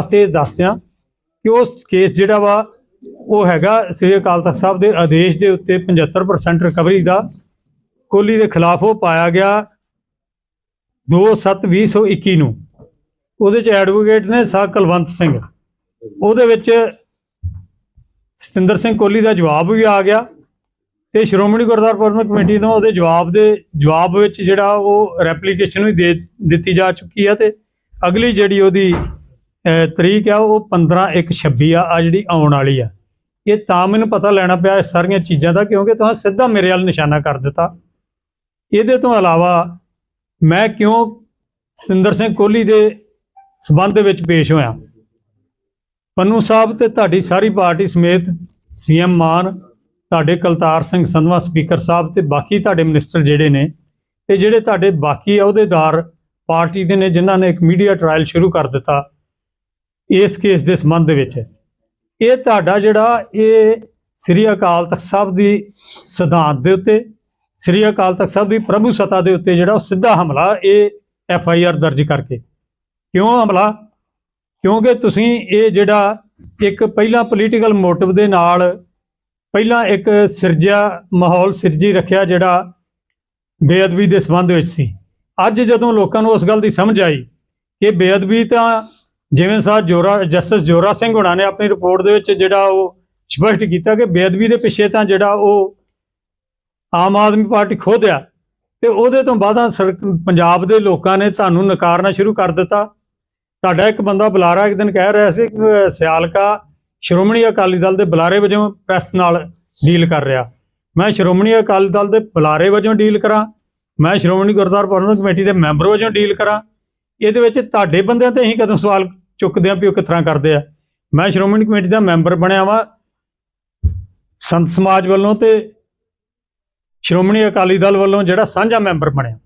ਵਾਸਤੇ ਦੱਸਦਿਆਂ ਕਿ ਉਹ ਕੇਸ ਜਿਹੜਾ ਵਾ, ਉਹ ਹੈਗਾ ਸ੍ਰੀ ਅਕਾਲ ਤਖਤ ਸਾਹਿਬ ਦੇ ਆਦੇਸ਼ ਦੇ ਉੱਤੇ 75% ਰਿਕਵਰੀ ਦਾ। ਕੋਹਲੀ ਦੇ ਖਿਲਾਫ ਉਹ ਪਾਇਆ ਗਿਆ 2/7/2021 ਨੂੰ। ਉਹਦੇ ਚ ਐਡਵੋਕੇਟ ਨੇ ਸਾ ਕੁਲਵੰਤ ਸਿੰਘ। ਉਹਦੇ ਵਿੱਚ ਸਤਿੰਦਰ ਸਿੰਘ ਕੋਹਲੀ ਦਾ ਜਵਾਬ ਵੀ ਆ ਗਿਆ ਤੇ ਸ਼੍ਰੋਮਣੀ ਗੁਰਦੁਆਰਾ ਪ੍ਰਬੰਧਕ ਕਮੇਟੀ ਤੋਂ ਉਹਦੇ ਜਵਾਬ ਦੇ ਜਵਾਬ ਵਿੱਚ ਜਿਹੜਾ ਉਹ ਰੈਪਲੀਕੇਸ਼ਨ ਵੀ ਦੇ ਦਿੱਤੀ ਜਾ ਚੁੱਕੀ ਹੈ ਤੇ ਅਗਲੀ ਜਿਹੜੀ ਉਹਦੀ ਤਰੀਕ ਆ, ਉਹ 15/1/26 ਆ ਆ ਜਿਹੜੀ ਆਉਣ ਵਾਲੀ ਆ। ਇਹ ਤਾਂ ਮੈਨੂੰ ਪਤਾ ਲੈਣਾ ਪਿਆ ਇਹ ਸਾਰੀਆਂ ਚੀਜ਼ਾਂ ਦਾ, ਕਿਉਂਕਿ ਤੁਸੀਂ ਸਿੱਧਾ ਮੇਰੇ ਵੱਲ ਨਿਸ਼ਾਨਾ ਕਰ ਦਿੱਤਾ। ਇਹਦੇ ਤੋਂ ਇਲਾਵਾ ਮੈਂ ਕਿਉਂ ਸਤਿੰਦਰ ਸਿੰਘ ਕੋਹਲੀ ਦੇ ਸਬੰਧ ਦੇ ਵਿੱਚ ਪੇਸ਼ ਹੋਇਆ? ਪੰਨੂ ਸਾਹਿਬ ਤੇ ਤੁਹਾਡੀ ਸਾਰੀ ਪਾਰਟੀ ਸਮੇਤ ਸੀਐਮ ਮਾਨ, ਤੁਹਾਡੇ ਕਲਤਾਰ ਸਿੰਘ ਸੰਧਵਾ, ਸਪੀਕਰ ਸਾਹਿਬ ਤੇ ਬਾਕੀ ਤੁਹਾਡੇ ਮਿਨਿਸਟਰ ਜਿਹੜੇ ਨੇ, ਤੇ ਜਿਹੜੇ ਤੁਹਾਡੇ ਬਾਕੀ ਅਹੁਦੇਦਾਰ ਪਾਰਟੀ ਦੇ ਨੇ, ਜਿਨ੍ਹਾਂ ਨੇ ਇੱਕ ਮੀਡੀਆ ਟ੍ਰਾਇਲ ਸ਼ੁਰੂ ਕਰ ਦਿੱਤਾ ਇਸ ਕੇਸ ਦੇ ਸੰਬੰਧ ਦੇ ਵਿੱਚ। ਇਹ ਤੁਹਾਡਾ ਜਿਹੜਾ ਇਹ ਸ੍ਰੀ ਅਕਾਲ ਤਖਤ ਸਾਹਿਬ ਦੀ ਸਿਧਾਂਤ ਦੇ ਉੱਤੇ, ਸ੍ਰੀ ਅਕਾਲ ਤਖਤ ਸਾਹਿਬ ਦੀ ਪ੍ਰਭੂ ਸੱਤਾ ਦੇ ਉੱਤੇ ਜਿਹੜਾ ਉਹ ਸਿੱਧਾ ਹਮਲਾ ਇਹ ਐਫ ਆਈ ਆਰ ਦਰਜ ਕਰਕੇ। ਕਿਉਂ ਹਮਲਾ? ਕਿਉਂਕਿ ਤੁਸੀਂ ਇਹ ਜਿਹੜਾ ਇੱਕ ਪਹਿਲਾਂ ਪੋਲੀਟੀਕਲ ਮੋਟਿਵ ਦੇ ਨਾਲ ਪਹਿਲਾਂ ਇੱਕ ਸਿਰਜਿਆ ਮਾਹੌਲ ਸਿਰਜੀ ਰੱਖਿਆ ਜਿਹੜਾ ਬੇਅਦਬੀ ਦੇ ਸੰਬੰਧ ਵਿੱਚ ਸੀ। ਅੱਜ ਜਦੋਂ ਲੋਕਾਂ ਨੂੰ ਉਸ ਗੱਲ ਦੀ ਸਮਝ ਆਈ ਕਿ ਬੇਅਦਬੀ ਤਾਂ ਜਿਵੇਂ ਸਾ ਜੋਰਾ, ਜਸਟਿਸ ਜੋਰਾ ਸਿੰਘ ਹੁਣਾਂ ਨੇ ਆਪਣੀ ਰਿਪੋਰਟ ਦੇ ਵਿੱਚ ਜਿਹੜਾ ਉਹ ਸਪਸ਼ਟ ਕੀਤਾ ਕਿ ਬੇਅਦਬੀ ਦੇ ਪਿੱਛੇ ਤਾਂ ਜਿਹੜਾ ਉਹ ਆਮ ਆਦਮੀ ਪਾਰਟੀ ਖੁਦ ਆ ਤੇ ਉਹਦੇ ਤੋਂ ਬਾਅਦ ਸਰ- ਪੰਜਾਬ ਦੇ ਲੋਕਾਂ ਨੇ ਤੁਹਾਨੂੰ ਨਕਾਰਨਾ ਸ਼ੁਰੂ ਕਰ ਦਿੱਤਾ। ਤੁਹਾਡਾ ਇੱਕ ਬੰਦਾ ਬੁਲਾਰਾ ਇੱਕ ਦਿਨ ਕਹਿ ਰਿਹਾ ਸੀ ਕਿ ਸਿਆਲਕਾ ਸ਼੍ਰੋਮਣੀ ਅਕਾਲੀ ਦਲ ਦੇ ਬੁਲਾਰੇ ਵਜੋਂ ਪ੍ਰੈਸ ਨਾਲ ਡੀਲ ਕਰ ਰਿਹਾ। ਮੈਂ ਸ਼੍ਰੋਮਣੀ ਅਕਾਲੀ ਦਲ ਦੇ ਬੁਲਾਰੇ ਵਜੋਂ ਡੀਲ ਕਰਾਂ, ਮੈਂ ਸ਼੍ਰੋਮਣੀ ਗੁਰਦੁਆਰਾ ਪ੍ਰਬੰਧਕ ਕਮੇਟੀ ਦੇ ਮੈਂਬਰ ਵਜੋਂ ਡੀਲ ਕਰਾਂ ਇਹਦੇ ਵਿੱਚ ਤੁਹਾਡੇ ਬੰਦਿਆਂ ਤੇ ਅਸੀਂ ਕਦੋਂ ਸਵਾਲ ਚੁੱਕਦੇ ਆਂ ਵੀ ਉਹ ਕਿਸ ਤਰ੍ਹਾਂ ਕਰਦੇ ਆ। ਮੈਂ ਸ਼੍ਰੋਮਣੀ ਕਮੇਟੀ ਦਾ ਮੈਂਬਰ ਬਣਿਆ ਵਾਂ। ਸੰਤ ਸਮਾਜ ਵੱਲੋਂ ਤੇ ਸ਼੍ਰੋਮਣੀ ਅਕਾਲੀ ਦਲ ਵੱਲੋਂ ਜਿਹੜਾ ਸਾਂਝਾ ਮੈਂਬਰ ਬਣਿਆ।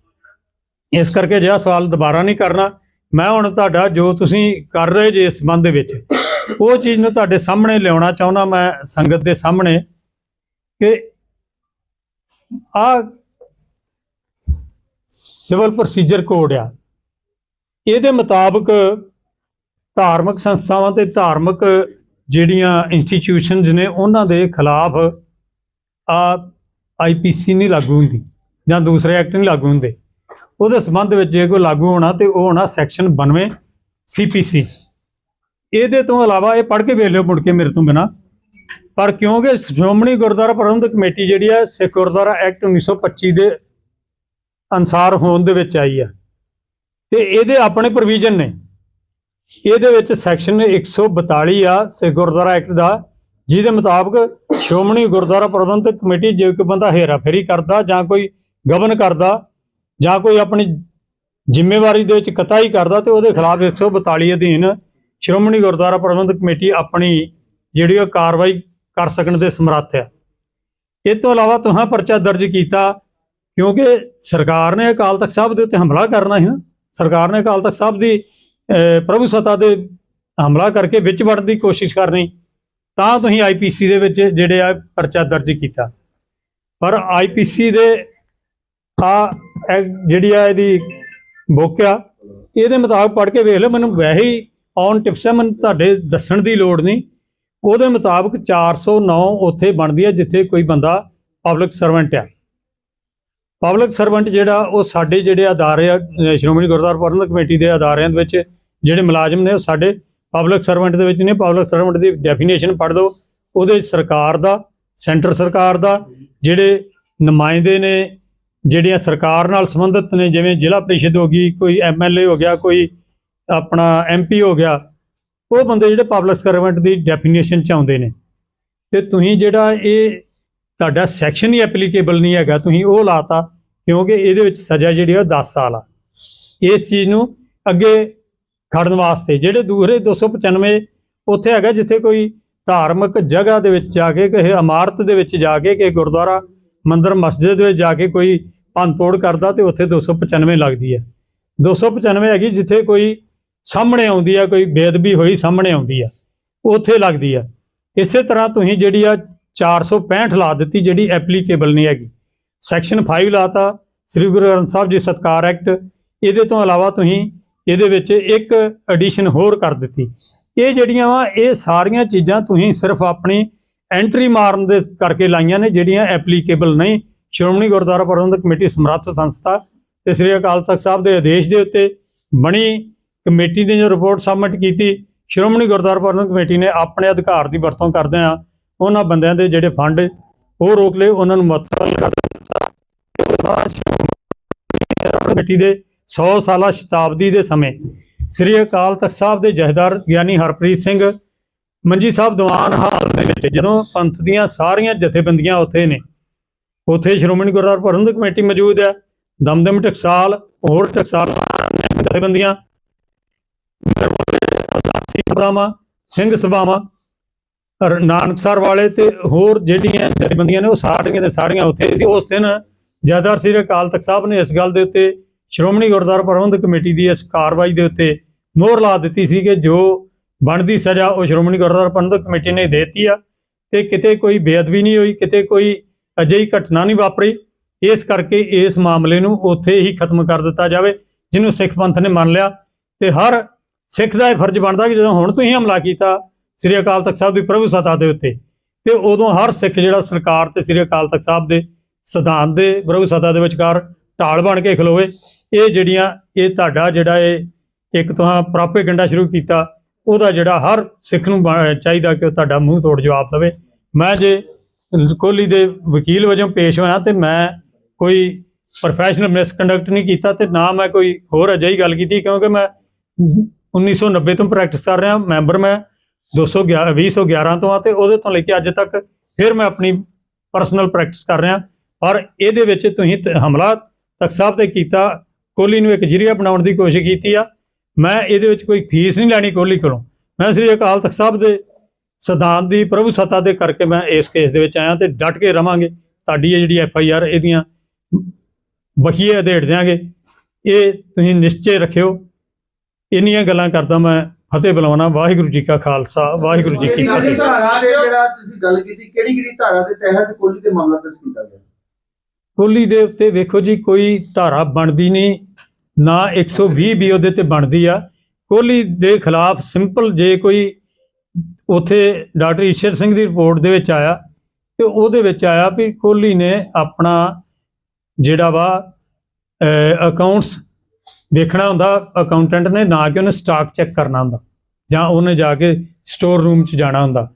ਇਸ ਕਰਕੇ ਜਿਹੜਾ ਸਵਾਲ ਦੁਬਾਰਾ ਨਹੀਂ ਕਰਨਾ। ਮੈਂ ਹੁਣ ਤੁਹਾਡਾ ਜੋ ਤੁਸੀਂ ਕਰ ਰਹੇ ਜੇ ਇਸ ਸੰਬੰਧ ਦੇ ਵਿੱਚ, ਉਹ ਚੀਜ਼ ਨੂੰ ਤੁਹਾਡੇ ਸਾਹਮਣੇ ਲਿਆਉਣਾ ਚਾਹੁੰਦਾ ਮੈਂ ਸੰਗਤ ਦੇ ਸਾਹਮਣੇ ਕਿ ਆ ਸਿਵਲ ਪ੍ਰੋਸੀਜਰ ਕੋਡ ਆ। ਇਹਦੇ ਮੁਤਾਬਕ ਧਾਰਮਿਕ ਸੰਸਥਾਵਾਂ ਤੇ ਧਾਰਮਿਕ ਜਿਹੜੀਆਂ ਇੰਸਟੀਟਿਊਸ਼ਨਸ ਨੇ, ਉਹਨਾਂ ਦੇ ਖਿਲਾਫ ਆ ਆਈਪੀਸੀ ਨਹੀਂ ਲਾਗੂ ਹੁੰਦੀ ਜਾਂ ਦੂਸਰੇ ਐਕਟ ਨਹੀਂ ਲਾਗੂ ਹੁੰਦੇ। ਉਹਦੇ ਸੰਬੰਧ ਵਿੱਚ ਜੇ ਕੋਈ ਲਾਗੂ ਹੋਣਾ ਤੇ ਉਹ ਹੋਣਾ ਸੈਕਸ਼ਨ 92 ਸੀਪੀਸੀ ਇਹਦੇ ਤੋਂ ਇਲਾਵਾ ਇਹ ਪੜ੍ਹ ਕੇ ਵੇਖ ਲਿਓ ਮੁੜ ਕੇ ਮੇਰੇ ਤੋਂ ਬਿਨਾ। ਪਰ ਕਿਉਂਕਿ ਸ਼੍ਰੋਮਣੀ ਗੁਰਦੁਆਰਾ ਪ੍ਰਬੰਧਕ ਕਮੇਟੀ ਜਿਹੜੀ ਹੈ, ਸਿੱਖ ਗੁਰਦੁਆਰਾ ਐਕਟ 1925 ਦੇ ਅਨਸਾਰ ਹੋਣ ਦੇ ਵਿੱਚ ਆਈ ਹੈ ਤੇ ਇਹਦੇ ਆਪਣੇ ਪ੍ਰੋਵੀਜ਼ਨ ਨੇ। ਇਹਦੇ ਵਿੱਚ ਸੈਕਸ਼ਨ 142 ਆ ਸਿੱਖ ਗੁਰਦੁਆਰਾ ਐਕਟ ਦਾ, ਜਿਹਦੇ ਮੁਤਾਬਕ ਸ਼੍ਰੋਮਣੀ ਗੁਰਦੁਆਰਾ ਪ੍ਰਬੰਧਕ ਕਮੇਟੀ ਜੇ ਕੋਈ ਬੰਦਾ ਹੇਰਾਫੇਰੀ ਕਰਦਾ ਜਾਂ ਕੋਈ ਗਵਨ ਕਰਦਾ ਜਾਂ ਕੋਈ ਆਪਣੀ ਜ਼ਿੰਮੇਵਾਰੀ ਦੇ ਵਿੱਚ ਕਤਾਈ ਕਰਦਾ ਤੇ ਉਹਦੇ ਖਿਲਾਫ 142 ਅਧੀਨ ਸ਼੍ਰੋਮਣੀ ਗੁਰਦੁਆਰਾ ਪ੍ਰਬੰਧਕ ਕਮੇਟੀ ਆਪਣੀ ਜਿਹੜੀ ਉਹ ਕਾਰਵਾਈ ਕਰ ਸਕਣ ਦੇ ਸਮਰੱਥ ਆ। ਇਹ ਤੋਂ ਇਲਾਵਾ ਤੁਹਾਂ ਪਰਚਾ ਦਰਜ ਕੀਤਾ ਕਿਉਂਕਿ ਸਰਕਾਰ ਨੇ ਅਕਾਲ ਤਖਤ ਸਾਹਿਬ ਦੇ ਉੱਤੇ ਹਮਲਾ ਕਰਨਾ ਹੈ ਨਾ। ਸਰਕਾਰ ਨੇ ਅਕਾਲ ਤਖਤ ਸਾਹਿਬ ਦੀ ਪ੍ਰਭੂ ਸੱਤਾ ਦੇ ਹਮਲਾ ਕਰਕੇ ਵਿੱਚ ਵੜਨ ਦੀ ਕੋਸ਼ਿਸ਼ ਕਰਨੀ, ਤਾਂ ਤੁਸੀਂ ਆਈਪੀਸੀ ਦੇ ਵਿੱਚ ਜਿਹੜੇ ਆ ਪਰਚਾ ਦਰਜ ਕੀਤਾ। ਪਰ ਆਈਪੀਸੀ ਦੇ ਆ ਜਿਹੜੀ ਆ ਇਹਦੀ ਬੁੱਕ ਆ ਇਹਦੇ ਮੁਤਾਬਕ ਪੜ੍ਹ ਕੇ ਵੇਖ ਲਓ, ਮੈਨੂੰ ਵੈਸੇ ਹੀ ਔਨ ਟਿਪਸ ਹੈ, ਮੈਨੂੰ ਤੁਹਾਡੇ ਦੱਸਣ ਦੀ ਲੋੜ ਨਹੀਂ। ਉਹਦੇ ਮੁਤਾਬਕ 409 ਉੱਥੇ ਬਣਦੀ ਹੈ, ਜਿੱਥੇ ਕੋਈ ਬੰਦਾ ਪਬਲਿਕ ਸਰਵੈਂਟ ਆ। ਪਬਲਿਕ ਸਰਵੈਂਟ ਜਿਹੜਾ ਉਹ ਸਾਡੇ ਜਿਹੜੇ ਅਦਾਰੇ ਆ ਸ਼੍ਰੋਮਣੀ ਗੁਰਦੁਆਰਾ ਪ੍ਰਬੰਧਕ ਕਮੇਟੀ ਦੇ ਅਦਾਰਿਆਂ ਦੇ ਵਿੱਚ ਜਿਹੜੇ ਮੁਲਾਜ਼ਮ ਨੇ ਉਹ ਸਾਡੇ ਪਬਲਿਕ ਸਰਵੈਂਟ ਦੇ ਵਿੱਚ ਨੇ। ਪਬਲਿਕ ਸਰਵੈਂਟ ਦੀ ਡੈਫੀਨੇਸ਼ਨ ਪੜ੍ਹ ਦਿਓ। ਉਹਦੇ ਸਰਕਾਰ ਦਾ, ਸੈਂਟਰ ਸਰਕਾਰ ਦਾ, ਜਿਹੜੇ ਨੁਮਾਇੰਦੇ ਨੇ, ਜਿਹੜੀਆਂ ਸਰਕਾਰ ਨਾਲ ਸੰਬੰਧਿਤ ਨੇ, ਜਿਵੇਂ ਜ਼ਿਲ੍ਹਾ ਪ੍ਰੀਸ਼ਦ ਹੋ ਗਈ, ਕੋਈ ਐਮਐਲਏ ਹੋ ਗਿਆ, ਕੋਈ ਆਪਣਾ ਐਮਪੀ ਹੋ ਗਿਆ, ਉਹ ਬੰਦੇ ਜਿਹੜੇ ਪਬਲਿਕ ਸਰਵੈਂਟ ਦੀ ਡੈਫੀਨੇਸ਼ਨ ਚ ਆਉਂਦੇ ਨੇ। ਤੇ ਤੁਸੀਂ ਜਿਹੜਾ ਇਹ ਤੁਹਾਡਾ ਸੈਕਸ਼ਨ ਹੀ ਐਪਲੀਕੇਬਲ ਨਹੀਂ ਹੈਗਾ, ਤੁਸੀਂ ਉਹ ਲਾਤਾ, ਕਿਉਂਕਿ ਇਹਦੇ ਵਿੱਚ ਸਜ਼ਾ ਜਿਹੜੀ ਆ ਉਹ 10 ਸਾਲ ਆ। ਇਸ ਚੀਜ਼ ਨੂੰ ਅੱਗੇ ਖੜਨ ਵਾਸਤੇ, ਜਿਹੜੇ ਦੂਸਰੇ 295 ਉੱਥੇ ਹੈਗਾ, ਜਿੱਥੇ ਕੋਈ ਧਾਰਮਿਕ ਜਗ੍ਹਾ ਦੇ ਵਿੱਚ ਜਾ ਕੇ, ਕਿਸੇ ਇਮਾਰਤ ਦੇ ਵਿੱਚ ਜਾ ਕੇ, ਕਿਸੇ ਗੁਰਦੁਆਰਾ ਮੰਦਿਰ, ਮਸਜਿਦ ਦੇ ਵਿੱਚ ਜਾ ਕੇ ਕੋਈ ਭੰਨ ਤੋੜ ਕਰਦਾ, ਤੇ ਉੱਥੇ 295 ਲੱਗਦੀ ਹੈ 295 ਹੈਗੀ, ਜਿੱਥੇ ਕੋਈ ਸਾਹਮਣੇ ਆਉਂਦੀ ਆ, ਕੋਈ ਬੇਅਦਬੀ ਹੋਈ ਸਾਹਮਣੇ ਆਉਂਦੀ ਆ, ਉੱਥੇ ਲੱਗਦੀ ਆ। ਇਸੇ ਤਰ੍ਹਾਂ ਤੁਸੀਂ ਜਿਹੜੀ ਆ 465 ਲਾ ਦਿੱਤੀ ਜਿਹੜੀ ਐਪਲੀਕੇਬਲ ਨਹੀਂ ਹੈਗੀ। ਸੈਕਸ਼ਨ 5 ਲਾਤਾ, ਸ੍ਰੀ ਗੁਰੂ ਗ੍ਰੰਥ ਸਾਹਿਬ ਜੀ ਸਤਕਾਰ ਐਕਟ, ਇਹਦੇ ਤੋਂ ਇਲਾਵਾ ਤੁਸੀਂ ਇਹਦੇ ਵਿੱਚ ਇੱਕ ਐਡੀਸ਼ਨ ਹੋਰ ਕਰ ਦਿੱਤੀ। ਇਹ ਜਿਹੜੀਆਂ ਵਾ, ਇਹ ਸਾਰੀਆਂ ਚੀਜ਼ਾਂ ਤੁਸੀਂ ਸਿਰਫ ਆਪਣੀ ਐਂਟਰੀ ਮਾਰਨ ਦੇ ਕਰਕੇ ਲਾਈਆਂ ਨੇ, ਜਿਹੜੀਆਂ ਐਪਲੀਕੇਬਲ ਨਹੀਂ। ਸ਼੍ਰੋਮਣੀ ਗੁਰਦੁਆਰਾ ਪ੍ਰਬੰਧਕ ਕਮੇਟੀ ਸਮਰੱਥ ਸੰਸਥਾ ਤੇ ਸ੍ਰੀ ਅਕਾਲ ਤਖਤ ਸਾਹਿਬ ਦੇ ਆਦੇਸ਼ ਦੇ ਉੱਤੇ ਬਣੀ ਕਮੇਟੀ ਨੇ ਜੋ ਰਿਪੋਰਟ ਸਬਮਿਟ ਕੀਤੀ। ਸ਼੍ਰੋਮਣੀ ਗੁਰਦੁਆਰਾ ਪ੍ਰਬੰਧਕ ਕਮੇਟੀ ਨੇ ਆਪਣੇ ਅਧਿਕਾਰ ਦੀ ਵਰਤੋਂ ਕਰਦਿਆਂ ਉਹਨਾਂ ਬੰਦਿਆਂ ਦੇ ਜਿਹੜੇ ਫੰਡ ਉਹ ਰੋਕ ਲਏ, ਉਹਨਾਂ ਨੂੰ ਮੁਅੱਤਲ ਕਰ ਦਿੱਤਾ ਕਮੇਟੀ ਦੇ 100 ਸਾਲਾ ਸ਼ਤਾਬਦੀ ਦੇ ਸਮੇਂ ਸ੍ਰੀ ਅਕਾਲ ਤਖਤ ਸਾਹਿਬ ਦੇ ਜਹੇਦਾਰ ਗਿਆਨੀ ਹਰਪ੍ਰੀਤ ਸਿੰਘ ਮੰਜੀ ਸਾਹਿਬ ਦੀਵਾਨ ਹਾਲ ਦੇ ਵਿੱਚ ਜਦੋਂ ਪੰਥ ਦੀਆਂ ਸਾਰੀਆਂ ਜਥੇਬੰਦੀਆਂ ਉੱਥੇ ਨੇ, ਉੱਥੇ ਸ਼੍ਰੋਮਣੀ ਗੁਰਦੁਆਰਾ ਪ੍ਰਬੰਧਕ ਕਮੇਟੀ ਮੌਜੂਦ ਹੈ, ਦਮਦਮ ਟਕਸਾਲ, ਹੋਰ ਟਕਸਾਲ ਜਥੇਬੰਦੀਆਂ ਅਦਾਸੀ ਸਭਾਵਾਂ, ਸਿੰਘ ਸਭਾਵਾਂ ਨਾਨਕਸਰ ਵਾਲੇ ਤੇ ਹੋਰ ਜਿਹੜੀਆਂ ਜਥੇਬੰਦੀਆਂ ਨੇ ਉਹ ਸਾਰੀਆਂ ਦੇ ਸਾਰੀਆਂ ਉੱਥੇ ਸੀ। ਉਸ ਦਿਨ ਜਥੇਦਾਰ ਸ੍ਰੀ ਅਕਾਲ ਤਖਤ ਸਾਹਿਬ ਨੇ ਇਸ ਗੱਲ ਦੇ ਉੱਤੇ ਸ਼੍ਰੋਮਣੀ ਗੁਰਦੁਆਰਾ ਪ੍ਰਬੰਧਕ ਕਮੇਟੀ ਦੀ ਇਸ ਕਾਰਵਾਈ ਦੇ ਉੱਤੇ ਮੋਹਰ ਲਾ ਦਿੱਤੀ ਸੀ ਕਿ ਜੋ ਬਣਦੀ ਸਜ਼ਾ ਉਹ ਸ਼੍ਰੋਮਣੀ ਗੁਰਦੁਆਰਾ ਪ੍ਰਬੰਧਕ ਕਮੇਟੀ ਨੇ ਦੇ ਦਿੱਤੀ ਆ ਤੇ ਕਿਤੇ ਕੋਈ ਬੇਅਦਬੀ ਨਹੀਂ ਹੋਈ, ਕਿਤੇ ਕੋਈ ਅਜਿਹੀ ਘਟਨਾ ਨਹੀਂ ਵਾਪਰੀ। ਇਸ ਕਰਕੇ ਇਸ ਮਾਮਲੇ ਨੂੰ ਉੱਥੇ ਹੀ ਖਤਮ ਕਰ ਦਿੱਤਾ ਜਾਵੇ, ਜਿਹਨੂੰ ਸਿੱਖ ਪੰਥ ਨੇ ਮੰਨ ਲਿਆ। ਤੇ ਹਰ ਸਿੱਖ ਦਾ ਇਹ ਫਰਜ਼ ਬਣਦਾ ਕਿ ਜਦੋਂ ਹੁਣ ਤੁਸੀਂ ਹਮਲਾ ਕੀਤਾ ਸ੍ਰੀ ਅਕਾਲ ਤਖਤ ਸਾਹਿਬ ਦੀ ਪ੍ਰਭੂ ਸਤਾ ਦੇ ਉੱਤੇ। ਤੇ ਉਦੋਂ ਹਰ ਸਿੱਖ ਜਿਹੜਾ ਸਰਕਾਰ ਤੇ ਸ੍ਰੀ ਅਕਾਲ ਤਖਤ ਸਾਹਿਬ ਦੇ ਸਿਧਾਂਤ ਦੇ ਪ੍ਰਭੂ ਸਤਾ ਦੇ ਵਿਚਕਾਰ ਢਾਲ ਬਣ ਕੇ ਖਲੋਵੇ ਇਹ ਜਿਹੜੀਆਂ, ਇਹ ਤੁਹਾਡਾ ਜਿਹੜਾ ਇਹ ਇੱਕ ਤੁਹਾਂ ਪ੍ਰੋਪੇਗੈਂਡਾ ਸ਼ੁਰੂ ਕੀਤਾ, ਉਹਦਾ ਜਿਹੜਾ ਹਰ ਸਿੱਖ ਨੂੰ ਬਾ- ਚਾਹੀਦਾ ਕਿ ਉਹ ਤੁਹਾਡਾ ਮੂੰਹ ਤੋੜ ਜਵਾਬ ਦੇਵੇ। ਮੈਂ ਜੇ ਕੋਹਲੀ ਦੇ ਵਕੀਲ ਵਜੋਂ ਪੇਸ਼ ਹੋਇਆ ਤੇ ਮੈਂ ਕੋਈ ਪ੍ਰੋਫੈਸ਼ਨਲ ਮਿਸਕੰਡਕਟ ਨਹੀਂ ਕੀਤਾ ਤੇ ਨਾ ਮੈਂ ਕੋਈ ਹੋਰ ਅਜਿਹੀ ਗੱਲ ਕੀਤੀ ਕਿਉਂਕਿ ਮੈਂ 1990 ਤੋਂ ਪ੍ਰੈਕਟਿਸ ਕਰ ਰਿਹਾ ਮੈਂਬਰ ਮੈਂ। 211 2011 ਤੋਂ ਆ ਤੇ ਉਹਦੇ ਤੋਂ ਲੈ ਕੇ ਅੱਜ ਤੱਕ ਫਿਰ ਮੈਂ ਆਪਣੀ ਪਰਸਨਲ ਪ੍ਰੈਕਟਿਸ ਕਰ ਰਿਹਾ। ਪਰ ਇਹਦੇ ਵਿੱਚ ਤੁਸੀਂ ਤ- ਹਮਲਾ ਤਖਤ ਸਾਹਿਬ ਤੇ ਕੀਤਾ, ਕੋਹਲੀ ਨੂੰ ਇੱਕ ਜਰੀਆ ਬਣਾਉਣ ਦੀ ਕੋਸ਼ਿਸ਼ ਕੀਤੀ ਆ। ਮੈਂ ਇਹਦੇ ਵਿੱਚ ਕੋਈ ਫੀਸ ਨਹੀਂ ਲੈਣੀ ਕੋਹਲੀ ਕੋਲੋਂ। ਮੈਂ ਸ੍ਰੀ ਅਕਾਲ ਤਖਤ ਸਾਹਿਬ ਦੇ ਸਿਧਾਂਤ ਦੀ, ਪ੍ਰਭੂ ਸੱਤਾ ਦੇ ਕਰਕੇ ਮੈਂ ਇਸ ਕੇਸ ਦੇ ਵਿੱਚ ਆਇਆ ਤੇ ਡਟ ਕੇ ਰਵਾਂਗੇ। ਤੁਹਾਡੀ ਇਹ ਜਿਹੜੀ ਐਫ ਆਈ ਆਰ ਇਹਦੀਆਂ ਬਖੀਏ ਅਧੇੜ ਦਿਆਂਗੇ। ਇਹ ਤੁਸੀਂ ਨਿਸ਼ਚੈ ਰੱਖਿਓ। ਇੰਨੀਆਂ ਗੱਲਾਂ ਕਰਦਾ ਮੈਂ ਫਤਿਹ ਬੁਲਾਉਣਾ ਵਾਹਿਗੁਰੂ ਜੀ ਕਾ ਖਾਲਸਾ ਵਾਹਿਗੁਰੂ ਜੀ ਕੀ ਫਤਿਹ। ਧਾਰਾ ਦੇ ਜਿਹੜਾ ਤੁਸੀਂ ਗੱਲ ਕੀਤੀ ਕਿਹੜੀ ਕਿਹੜੀ ਧਾਰਾ ਦੇ ਤਹਿਤ ਕੋਲੀ ਤੇ ਮਾਮਲਾ ਦਰਜ ਕੀਤਾ ਗਿਆ? ਕੋਹਲੀ ਦੇ ਉੱਤੇ ਵੇਖੋ ਜੀ ਕੋਈ ਧਾਰਾ ਬਣਦੀ ਨਹੀਂ ਨਾ 120 ਵੀ ਉਹਦੇ ਤੇ ਬਣਦੀ ਆ। ਕੋਹਲੀ ਦੇ ਖਿਲਾਫ ਸਿੰਪਲ ਜੇ ਕੋਈ ਉਥੇ ਡਾਕਟਰ ਈਸ਼ਰ ਸਿੰਘ ਦੀ ਰਿਪੋਰਟ ਦੇ ਵਿੱਚ ਆਇਆ ਤੇ ਉਹਦੇ ਵਿੱਚ ਆਇਆ ਵੀ ਕੋਹਲੀ ਨੇ ਆਪਣਾ ਜਿਹੜਾ ਵਾ ਅਕਾਊਂਟਸ ਵੇਖਣਾ ਹੁੰਦਾ ਅਕਾਊਂਟੈਂਟ ਨੇ ਨਾ ਕਿ ਉਹਨੇ ਸਟਾਕ ਚੈੱਕ ਕਰਨਾ ਹੁੰਦਾ ਜਾਂ ਉਹਨੇ ਜਾ ਕੇ ਸਟੋਰ ਰੂਮ 'ਚ ਜਾਣਾ ਹੁੰਦਾ।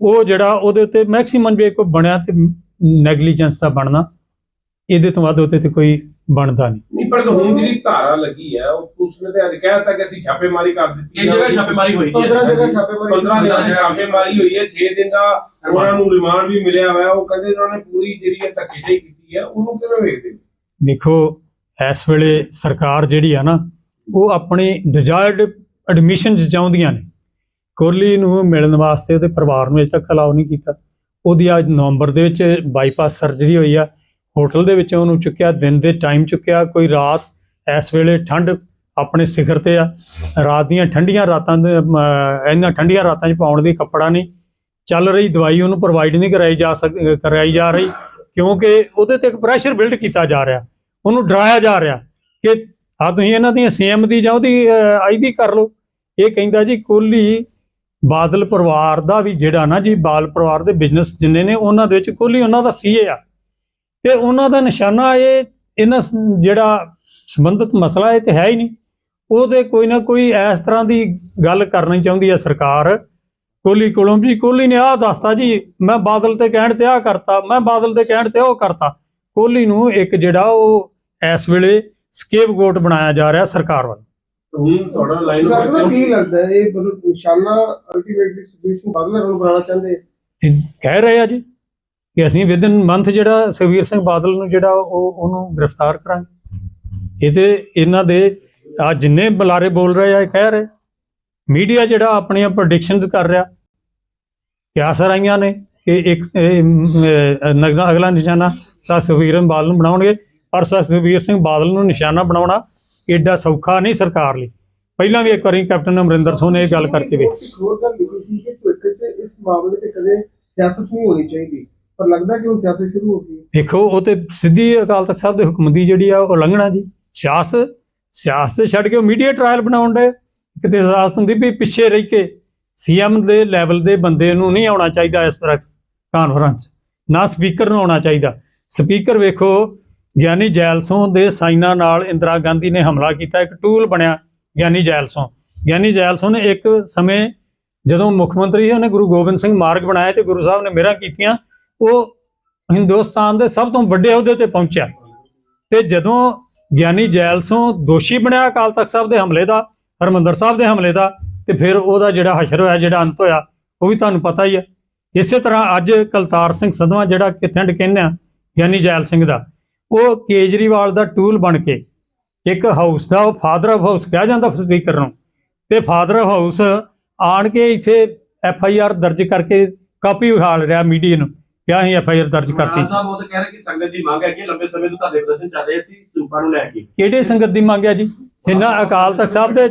ਉਹ ਜਿਹੜਾ ਉਹਦੇ ਉੱਤੇ ਮੈਕਸਿਮਮ ਜੇ ਕੋਈ ਬਣਿਆ ਤੇ ਨੈਗਲੀਜੈਂਸ ਦਾ ਬਣਨਾ ਇਹਦੇ ਤੋਂ ਵੱਧ ਉਹਦੇ ਤੇ ਕੋਈ ਬਣਦਾ ਨਹੀਂ। ਨਹੀਂ ਪਰ ਹੁਣ ਜਿਹੜੀ ਧਾਰਾ ਲੱਗੀ ਹੈ ਉਹ ਪੁਲਿਸ ਨੇ ਤੇ ਅੱਜ ਕਹਿ ਦਿੱਤਾ ਕਿ ਅਸੀਂ ਛਾਪੇਮਾਰੀ ਕਰ ਦਿੱਤੀ ਇਹ ਜਗ੍ਹਾ ਛਾਪੇਮਾਰੀ ਹੋਈ ਹੈ। 15 ਜਗ੍ਹਾ ਛਾਪੇਮਾਰੀ 15 ਦਿਨਾਂ ਦੀ ਛਾਪੇਮਾਰੀ ਹੋਈ ਹੈ 6 ਦਿਨ ਦਾ ਉਹਨਾਂ ਨੂੰ ਰਿਮਾਂਡ ਵੀ ਮਿਲਿਆ ਹੋਇਆ ਉਹ ਕਹਿੰਦੇ ਉਹਨਾਂ ਨੇ ਪੂਰੀ ਜਿਹੜੀ ਹੈ ਧੱਕੇਸ਼ਾਹੀ ਕੀਤੀ ਹੈ ਉਹਨੂੰ ਕਿਵੇਂ ਵੇਖਦੇ ਹੋ? ਦੇਖੋ ਇਸ ਵੇਲੇ ਸਰਕਾਰ ਜਿਹੜੀ ਆ ਨਾ, ਉਹ ਆਪਣੀ ਡਿਜ਼ਾਇਰਡ ਐਡਮਿਸ਼ਨ ਚਾਹੁੰਦੀਆਂ ਨੇ। ਕੋਹਲੀ ਨੂੰ ਮਿਲਣ ਵਾਸਤੇ ਉਹਦੇ ਪਰਿਵਾਰ ਨੂੰ ਅਜੇ ਤੱਕ ਅਲਾਉ ਨਹੀਂ ਕੀਤਾ। ਉਹਦੀ ਅੱਜ ਨਵੰਬਰ ਦੇ ਵਿੱਚ ਬਾਈਪਾਸ ਸਰਜਰੀ ਹੋਈ ਆ। ਹੋਟਲ ਦੇ ਵਿੱਚੋਂ ਉਹਨੂੰ ਚੁੱਕਿਆ, ਦਿਨ ਦੇ ਟਾਈਮ ਚੁੱਕਿਆ, ਕੋਈ ਰਾਤ ਇਸ ਵੇਲੇ ਠੰਡ ਆਪਣੇ ਸਿਖਰ ਤੇ ਆ। ਰਾਤ ਦੀਆਂ ਠੰਡੀਆਂ ਰਾਤਾਂ ਦੇ ਇਹਨਾਂ ਠੰਡੀਆਂ ਰਾਤਾਂ 'ਚ ਪਾਉਣ ਦੀ ਕੱਪੜਾ ਨਹੀਂ। ਚੱਲ ਰਹੀ ਦਵਾਈ ਉਹਨੂੰ ਪ੍ਰੋਵਾਈਡ ਨਹੀਂ ਕਰਾਈ ਜਾ ਸਕ, ਕਰਾਈ ਜਾ ਰਹੀ, ਕਿਉਂਕਿ ਉਹਦੇ ਤੇ ਇੱਕ ਪ੍ਰੈਸ਼ਰ ਬਿਲਡ ਕੀਤਾ ਜਾ ਰਿਹਾ। ਉਹਨੂੰ ਡਰਾਇਆ ਜਾ ਰਿਹਾ ਕਿ ਆ ਤੁਸੀਂ ਇਹਨਾਂ ਦੀਆਂ ਸੀਐਮ ਦੀ ਜਾਂ ਉਹਦੀ ਆਈ ਦੀ ਕਰ ਲਓ। ਇਹ ਕਹਿੰਦਾ ਜੀ ਕੋਹਲੀ ਬਾਦਲ ਪਰਿਵਾਰ ਦਾ ਵੀ ਜਿਹੜਾ ਨਾ ਜੀ ਬਾਲ ਪਰਿਵਾਰ ਦੇ ਬਿਜ਼ਨਸ ਜਿੰਨੇ ਨੇ ਉਹਨਾਂ ਦੇ ਵਿੱਚ ਕੋਹਲੀ ਉਹਨਾਂ ਦਾ ਸੀਏ ਆ। ਤੇ ਉਹਨਾਂ ਦਾ ਨਿਸ਼ਾਨਾ ਇਹ, ਇਹਨਾਂ ਜਿਹੜਾ ਸੰਬੰਧਿਤ ਮਸਲਾ ਇਹ ਤੇ ਹੈ ਹੀ ਨਹੀਂ। ਉਹਦੇ ਕੋਈ ਨਾ ਕੋਈ ਇਸ ਤਰ੍ਹਾਂ ਦੀ ਗੱਲ ਕਰਨੀ ਚਾਹੁੰਦੀ ਹੈ ਸਰਕਾਰ। ਕੋਹਲੀ ਕੋਲੋਂ ਵੀ ਕੋਹਲੀ ਨੇ, ਆਹ ਦੱਸਤਾ ਜੀ, ਮੈਂ ਬਾਦਲ ਤੇ ਕਹਿਣ ਤੇ ਆਹ ਕਰਤਾ, ਮੈਂ ਬਾਦਲ ਦੇ ਕਹਿਣ ਤੇ ਉਹ ਕਰਤਾ। ਕੋਹਲੀ ਨੂੰ ਇੱਕ ਜਿਹੜਾ ਉਹ ਇਸ ਵੇਲੇ ਸਕੇਪਗੋਟ ਬਣਾਇਆ ਜਾ ਰਿਹਾ ਸਰਕਾਰ ਵੱਲ। ਹੁਣ ਤੁਹਾਡਾ ਲਾਈਨ ਸਰ ਦਾ ਕੀ ਲੱਗਦਾ ਹੈ? ਇਹ ਮਤਲਬ ਨਿਸ਼ਾਨਾ ਅਲਟੀਮੇਟਲੀ ਸੁਖਬੀਰ ਸਿੰਘ ਬਾਦਲ ਹੋਰਾਂ ਨੂੰ ਬਣਾਉਣਾ ਚਾਹੁੰਦੇ ਤੇ ਕਹਿ ਰਹੇ ਆ ਜੀ ਕਿ ਅਸੀਂ ਵਿਦਨ ਮੰਥ ਜਿਹੜਾ ਸੁਖਬੀਰ ਸਿੰਘ ਬਾਦਲ ਨੂੰ ਜਿਹੜਾ ਉਹ ਉਹਨੂੰ ਗ੍ਰਿਫਤਾਰ ਕਰਾਂਗੇ। ਇਹ ਤੇ ਇਹਨਾਂ ਦੇ ਆ ਜਿੰਨੇ ਬੁਲਾਰੇ ਬੋਲ ਰਹੇ ਆ ਇਹ ਕਹਿ ਰਹੇ। ਮੀਡੀਆ ਜਿਹੜਾ ਆਪਣੀਆਂ ਪ੍ਰੈਡਿਕਸ਼ਨਸ ਕਰ ਰਿਹਾ। ਕਿਆ ਸਰ ਆਈਆਂ ਨੇ ਕਿ ਇੱਕ ਅਗਲਾ ਨਿਸ਼ਾਨਾ ਸਾ ਸੁਖਬੀਰ ਸਿੰਘ ਬਾਦਲ ਨੂੰ ਬਣਾਉਣਗੇ ਪਰ ਸਾ ਸੁਖਬੀਰ ਸਿੰਘ ਬਾਦਲ ਨੂੰ ਨਿਸ਼ਾਨਾ ਬਣਾਉਣਾ ਏਡਾ ਸੌਖਾ ਨਹੀਂ ਸਰਕਾਰ ਲਈ। ਪਹਿਲਾਂ ਵੀ ਇੱਕ ਵਾਰੀ ਕੈਪਟਨ ਅਮਰਿੰਦਰ ਸਿੰਘ ਨੇ ਇਹ ਗੱਲ ਕਰਕੇ ਵੇਖੀ। ਇੱਕ ਹੋਰ ਗੱਲ ਲਿਖੀ ਸੀ ਕਿ ਭਵਿੱਖ 'ਚ ਇਸ ਮਾਮਲੇ ਤੇ ਕਦੇ ਸਿਆਸਤ ਨਹੀਂ ਹੋਣੀ ਚਾਹੀਦੀ ਪਰ ਲੱਗਦਾ ਕਿ ਹੁਣ ਸਿਆਸਤ ਸ਼ੁਰੂ ਹੋ ਗਈ ਹੈ। ਦੇਖੋ ਉਹ ਤੇ ਸਿੱਧੀ ਅਕਾਲ ਤਖਤ ਸਾਹਿਬ ਦੇ ਹੁਕਮ ਦੀ ਜਿਹੜੀ ਆ ਉਹ ਉਲੰਘਣਾ ਜੀ। ਸਿਆਸਤ ਸਿਆਸਤ ਛੱਡ ਕੇ ਉਹ ਮੀਡੀਆ ਟ੍ਰਾਇਲ ਬਣਾਉਣ ਦੇ ਕਿਤੇ ਸਿਆਸਤ ਹੁੰਦੀ ਵੀ ਪਿੱਛੇ ਰਹਿ ਕੇ ਸੀਐਮ ਦੇ ਲੈਵਲ ਦੇ ਬੰਦੇ ਨੂੰ ਨਹੀਂ ਆਉਣਾ ਚਾਹੀਦਾ ਇਸ ਪ੍ਰੈਸ ਕਾਨਫਰੰਸ ਨਾ ਸਪੀਕਰ ਨੂੰ ਆਉਣਾ ਚਾਹੀਦਾ। ਸਪੀਕਰ ਵੇਖੋ, ਗਿਆਨੀ ਜੈਲਸੋਂ ਦੇ ਸਾਈਨਾਂ ਨਾਲ ਇੰਦਰਾ ਗਾਂਧੀ ਨੇ ਹਮਲਾ ਕੀਤਾ, ਇੱਕ ਟੂਲ ਬਣਿਆ ਗਿਆਨੀ ਜੈਲਸੋਂ। ਗਿਆਨੀ ਜੈਲਸੋਂ ਨੇ ਇੱਕ ਸਮੇਂ ਜਦੋਂ ਮੁੱਖ ਮੰਤਰੀ ਸੀ, ਉਹਨੇ ਗੁਰੂ ਗੋਬਿੰਦ ਸਿੰਘ ਮਾਰਗ ਬਣਾਇਆ ਤੇ ਗੁਰੂ ਸਾਹਿਬ ਨੇ ਮੇਰਾ ਕੀਤੀਆਂ, ਉਹ ਹਿੰਦੁਸਤਾਨ ਦੇ ਸਭ ਤੋਂ ਵੱਡੇ ਅਹੁਦੇ ਤੇ ਪਹੁੰਚਿਆ। ਤੇ ਜਦੋਂ ਗਿਆਨੀ ਜੈਲਸੋਂ ਦੋਸ਼ੀ ਬਣਿਆ ਅਕਾਲ ਤਖਤ ਸਾਹਿਬ ਦੇ ਹਮਲੇ ਦਾ, ਹਰਮੰਦਰ ਸਾਹਿਬ ਦੇ ਹਮਲੇ ਦਾ, ਤੇ ਫਿਰ ਉਹਦਾ ਜਿਹੜਾ ਹਸ਼ਰ ਹੋਇਆ, ਜਿਹੜਾ ਅੰਤ ਹੋਇਆ, ਉਹ ਵੀ ਤੁਹਾਨੂੰ ਪਤਾ ਹੀ ਹੈ। ਇਸੇ ਤਰ੍ਹਾਂ ਅੱਜ ਕਲਤਾਰ ਸਿੰਘ ਸੰਧਵਾ ਜਿਹੜਾ ਕਿਥਿੰਡ ਕਹਿੰਦੇ ਗਿਆਨੀ ਜੈਲ ਸਿੰਘ ਦਾ ਉਹ ਕੇਜਰੀਵਾਲ ਦਾ ਟੂਲ ਬਣ ਕੇ ਇੱਕ ਹਾਊਸ ਦਾ ਫਾਦਰ ਆਫ ਹਾਊਸ ਕਿਹਾ ਜਾਂਦਾ ਸਪੀਕਰ ਨੂੰ ਤੇ ਫਾਦਰ ਆਫ ਹਾਊਸ ਆਣ ਕੇ ਇੱਥੇ ਐਫ ਆਈ ਆਰ ਦਰਜ ਕਰਕੇ ਕਾਪੀ ਵਿਖਾਲ ਰਿਹਾ ਮੀਡੀਆ ਨੂੰ ਕਿਹਾ ਅਸੀਂ ਐਫ ਆਈ ਆਰ ਦਰਜ ਕਰਤੀ। ਸਾਹਿਬ ਉਹ ਤਾਂ ਕਹਿ ਰਹੇ ਕਿ ਸੰਗਤ ਦੀ ਮੰਗ ਹੈ ਕਿ ਲੰਬੇ ਸਮੇਂ ਤੋਂ ਤੁਹਾਡੇ ਪ੍ਰਦਰਸ਼ਨ ਚੱਲ ਰਹੇ ਸੀ ਸੂਪਾਂ ਨੂੰ ਲੈ ਕੇ। ਕਿਹੜੇ ਸੰਗਤ ਦੀ ਮੰਗ ਹੈ ਜੀ? ਅਕਾਲ ਤਖਤ ਸਾਹਿਬ ਦੇ